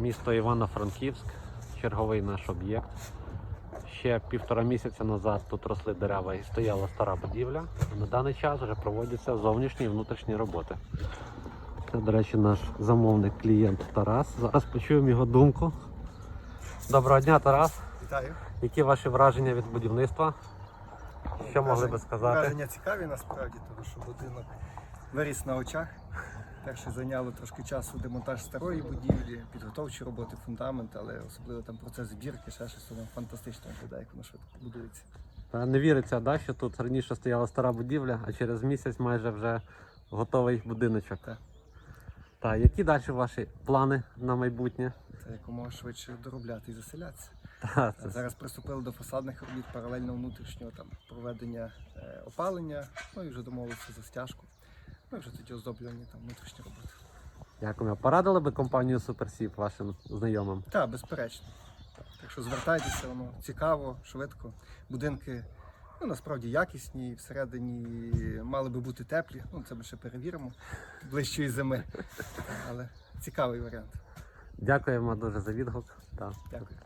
Місто Івано-Франківськ, черговий наш об'єкт. Ще півтора місяця назад тут росли дерева і стояла стара будівля. На даний час вже проводяться зовнішні і внутрішні роботи. Це, до речі, наш замовник клієнт Тарас. Зараз почуємо його думку. Доброго дня, Тарас. Вітаю. Які ваші враження від будівництва? Що могли би сказати? Враження цікаві насправді, тому що будинок виріс на очах. Перше зайняло трошки часу демонтаж старої будівлі, підготовчі роботи, фундамент, але особливо там процес збірки, ще щось воно фантастично виглядає, як воно швидко будується. Не віриться, да, що тут раніше стояла стара будівля, а через місяць майже вже готовий будиночок. Так. Та які далі ваші плани на майбутнє? Це якомога швидше доробляти і заселятися. Та, це Зараз приступили до фасадних робіт паралельно внутрішнього там проведення е, опалення, ну і вже домовилися за стяжку. Ну вже тоді оздоблювання там внутрішні роботи. Дякую. Порадили би компанію Суперсіп вашим знайомим? Так, безперечно. Так що звертайтеся, воно цікаво, швидко. Будинки ну, насправді якісні, всередині мали би бути теплі. Ну, це ми ще перевіримо ближчої зими. Але цікавий варіант. Дякуємо дуже за відгук. Та. Дякую.